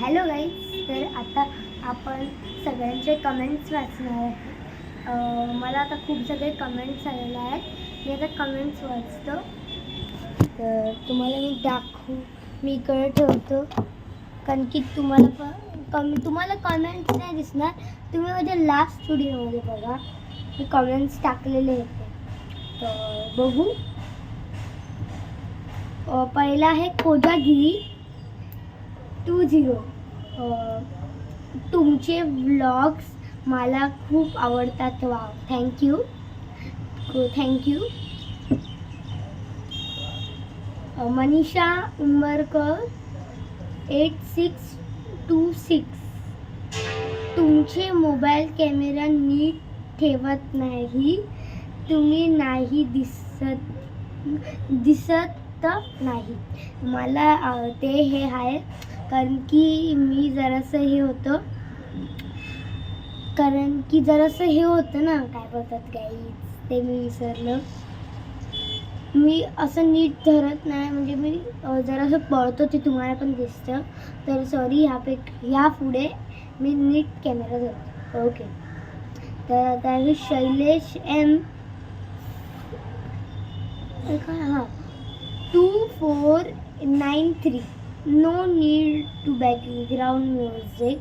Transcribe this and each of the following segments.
Hello guys तर आता आपण सगळ्यांचे कमेंट्स वाचणार आहे मला आता खूप सगळे कमेंट्स आलेले आहेत. मी आता कमेंट्स वाचतो. तर तुम्हाला मी दाखवू. मी इकडे ठेवतो. कारण की तुम्हाला पण कमी तुम्हाला कमेंट्स नाही दिसणार. तुम्ही माझ्या लास्ट व्हिडिओमध्ये बघा. मी कमेंट्स टाकलेले होते. तर बघू. पहिला आहे कोजागिरी. Two zero. तुमचे व्लॉग्स मला खूप आवडतात. वा thank you thank you Manisha Umbarkar eight six two six तुमचे मोबाईल कॅमेरा नीट ठेवत नाही. तुम्ही नाही दिसत दिसत नाही. मला ते हे आहे. कारण की मी जरासं हे होतं. कारण की जरासं हे होतं ना काय बोलतात काही ते मी विसरलं. मी असं नीट धरत नाही म्हणजे मी जरासं पळतो ते तुम्हाला पण दिसतं. तर सॉरी ह्यापे ह्या पुढे मी नीट कॅमेरा धरतो. ओके तर आता मी शैलेश एम काय हां. Two four nine three No need to background music.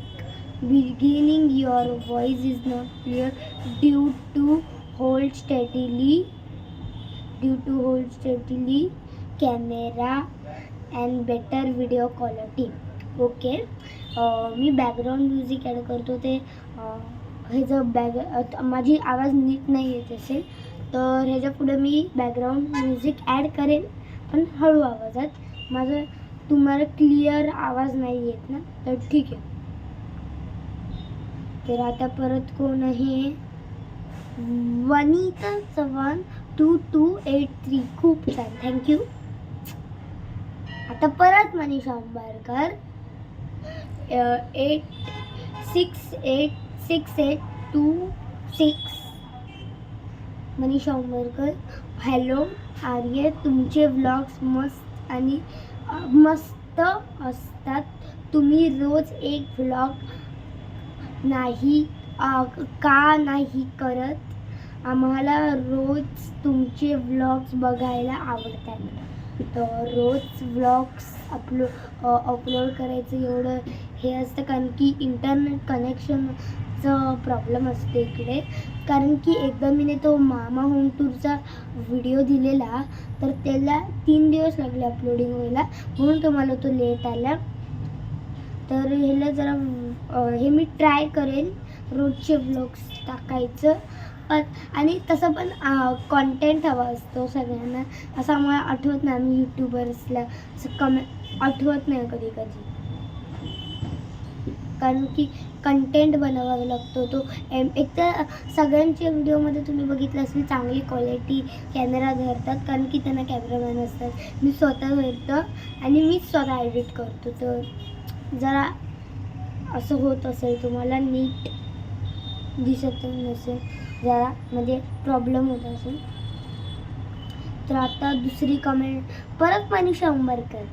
beginning your voice is not clear due to hold steadily due to hold steadily camera and better video quality okay me background music add करतो ते अं, हे जर bag माझी आवाज नीट नाही येत असेल तर ह्याच्या पुढे मी बॅकग्राऊंड म्युझिक ॲड करेन पण हळू आवाजात माझं तुम्हाला क्लिअर आवाज नाही येत ना? तर ठीक आहे. तर आता परत कोण आहे? Vanita Chavan two two eight three खूप छान. थँक्यू आता परत Manisha Ambarkar. Eight six eight six eight two six Manisha Umbarkar hello Arya. तुमचे व्लॉग्स मस्त आणि मस्त असतात. तुम्ही रोज एक व्लॉग नाही का नाही करत? आम्हाला रोज तुमचे व्लॉग्स बघायला आवडतात. रोज व्लॉग्स अपलो अपलोड करायचं एवढं हे असतं. कारण की इंटरनेट कनेक्शनचं प्रॉब्लेम असते इकडे. कारण की एकदा मी तो मामा होम टूरचा व्हिडिओ दिलेला तर त्याला तीन दिवस लागले अपलोडिंग व्हायला. म्हणून तुम्हाला तो लेट आला. तर ह्याला जरा हे मी ट्राय करेन रोजचे व्लॉग्स टाकायचं. आणि तसं पण कॉन्टेंट हवा असतो सगळ्यांना. असं आम्हाला आठवत नाही आम्ही यूट्यूबर्सला असं कमे आठवत नाही कधी कधी. कारण की कंटेंट बनवावा लागतो तो. एम एक तर सगळ्यांच्या व्हिडिओमध्ये तुम्ही बघितलं असेल चांगली क्वालिटी कॅमेरा धरतात. कारण की त्यांना कॅमेरामॅन असतात. मी स्वतः धरतं आणि मीच स्वतः एडिट करतो. तर जरा असं होत असेल तुम्हाला नीट दिसत नसेल. जरा म्हणजे प्रॉब्लेम होत असेल. तर आता दुसरी कमेंट परत मनीषा उंबरकर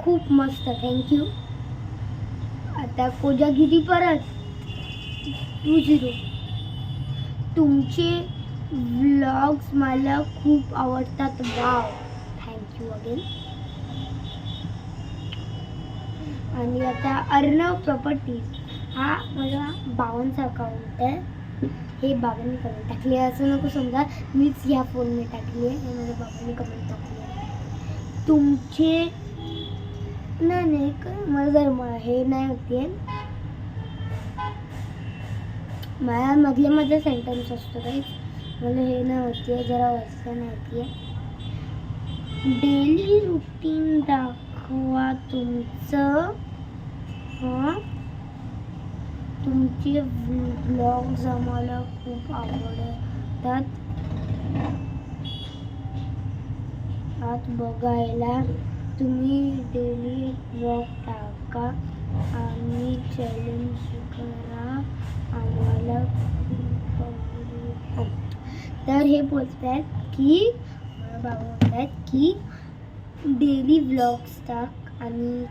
खूप मस्त. थँक्यू आता कोजागिरी परत. टू झिरो तुमचे व्लॉग्स मला खूप आवडतात. वाव थँक्यू अगेन आणि आता अर्णव प्रॉपर्टीज हा माझा बावनचा अकाउंट आहे. हे बाबांनी कमेंट टाकली आहे. असं नको समजा मीच ह्या फोनने टाकली आहे. हे माझ्या बाबांनी कमेंट टाकली आहे. तुमचे नाही नाही मला जर मला हे नाही होते माझ्या मधले मध्ये सेंटेन्स असतो काही. मला हे नाही होते जरा वाचता नाही होते डेली रुटीन दाखवा तुमचं. हां? तुमचे ब्लॉग्स आम्हाला खूप आवडतात. आत बघायला तुम्ही डेली ब्लॉग टाका आणि चॅलेंज करा. आम्हाला खूप तर हे बोलत आहेत की मला बाबा बोलत आहेत की डेली ब्लॉग्स टाक आणि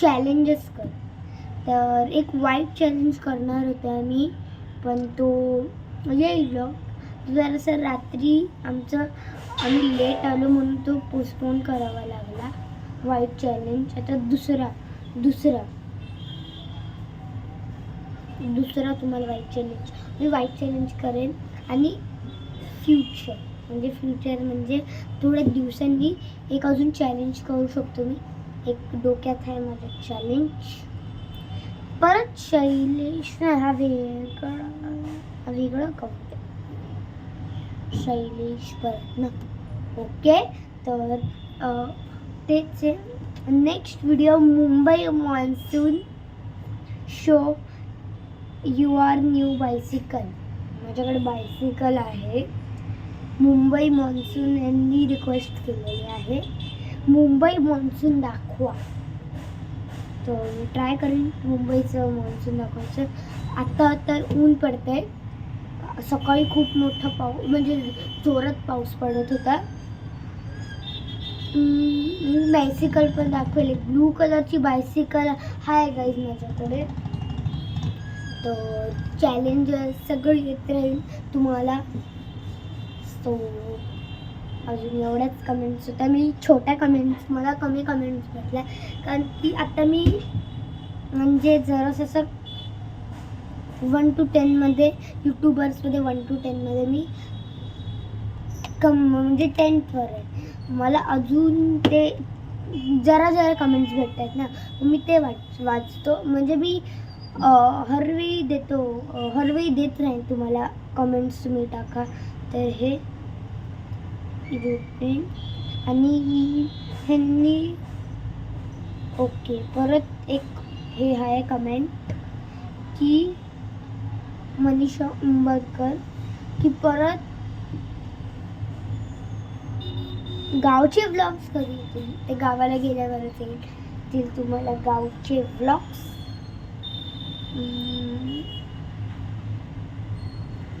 चॅलेंजेस कर. तर एक वाईट चॅलेंज करणार होते आम्ही पण तो येईल जरासं रात्री आमचं आम्ही लेट आलो म्हणून तो पोस्टपोन करावा लागला. वाईट चॅलेंज आता दुसरा दुसरा. दुसरा तुम्हाला वाईट चॅलेंज मी वाईट चॅलेंज करेन. आणि फ्युचर म्हणजे फ्युचर म्हणजे थोड्या दिवसांनी एक अजून चॅलेंज करू शकतो मी. एक डोक्यात आहे माझं चॅलेंज परत शैलेश हा वेगळा वेगळं अकाउंट शैलेश परत ना. ओके? तर अ, तेच next video Mumbai monsoon show you are new bicycle माझ्याकडे बायसिकल आहे. मुंबई मान्सून यांनी रिक्वेस्ट केलेली आहे. मुंबई मान्सून दाखवा. तर मी ट्राय करेन मुंबईचं मान्सून दाखवायचं. आत्ता तर ऊन पडतंय. सकाळी खूप मोठा पाऊस म्हणजे जोरात पाऊस पडत होता. मी बायसिकल पण दाखवले. ब्लू कलरची बायसिकल आहे गाईज माझ्याकडे. तर चॅलेंजेस सगळं येत राहील तुम्हाला. सो अजून एवढ्याच कमेंट्स होत्या. मी छोट्या कमेंट्स मला कमी कमेंट्स भेटल्या. कारण की आता मी म्हणजे जरासं असं वन टू टेनमध्ये यूट्यूबर्समध्ये वन टू टेनमध्ये मी कम म्हणजे टेन्थवर आहे. मला अजून ते जरा जरा कमेंट्स भेटत आहेत ना मी ते वाच वाचतो. म्हणजे मी हरवी हरवेळी देतो हरवी हरवेळी देत राहीन तुम्हाला कमेंट्स तुम्ही टाका. तर हे युरोपियन आणि ह्यांनी ओके परत एक हे आहे कमेंट की मनीषा उंबरकर की परत गावचे व्लॉग्स कधी येतील ते गावाला गेल्यावरच येईल. येतील तुम्हाला गावचे व्लॉग्स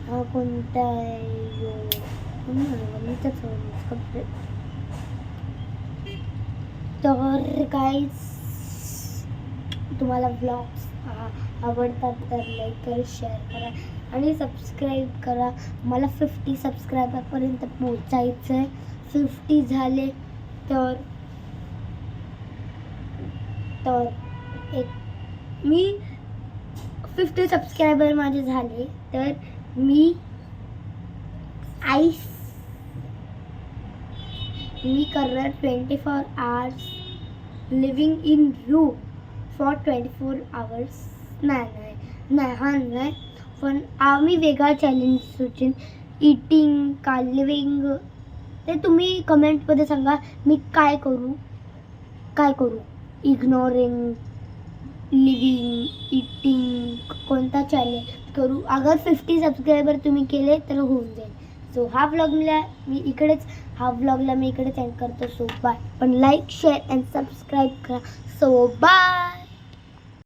हा कोणता मी तर समजलं. तर काय तुम्हाला ब्लॉग्स आवडतात तर लाईक करा शेअर करा आणि सबस्क्राईब करा मला फिफ्टी सबस्क्रायबरपर्यंत पोचायचं आहे फिफ्टी झाले तर तर एक मी फिफ्टी सबस्क्रायबर माझे झाले तर मी आईस मी करणार twenty four hours living in room for twenty four hours नाही नाही नाही हा नाही पण आम्ही वेगळा चॅलेंज सुचेन इटिंग का लिविंग ते तुम्ही कमेंटमध्ये सांगा मी काय करू? काय करू? इग्नोरिंग लिविंग इटिंग कोणता चॅलेंज करू? अगर फिफ्टी सबस्क्रायबर तुम्ही केले तर होऊन जाईल. सो हा व्लॉगला मी इकडेच हा व्लॉगला मी इकडेच एंड करतो. सो बाय पण लाईक शेअर अँड सबस्क्राईब करा. So bye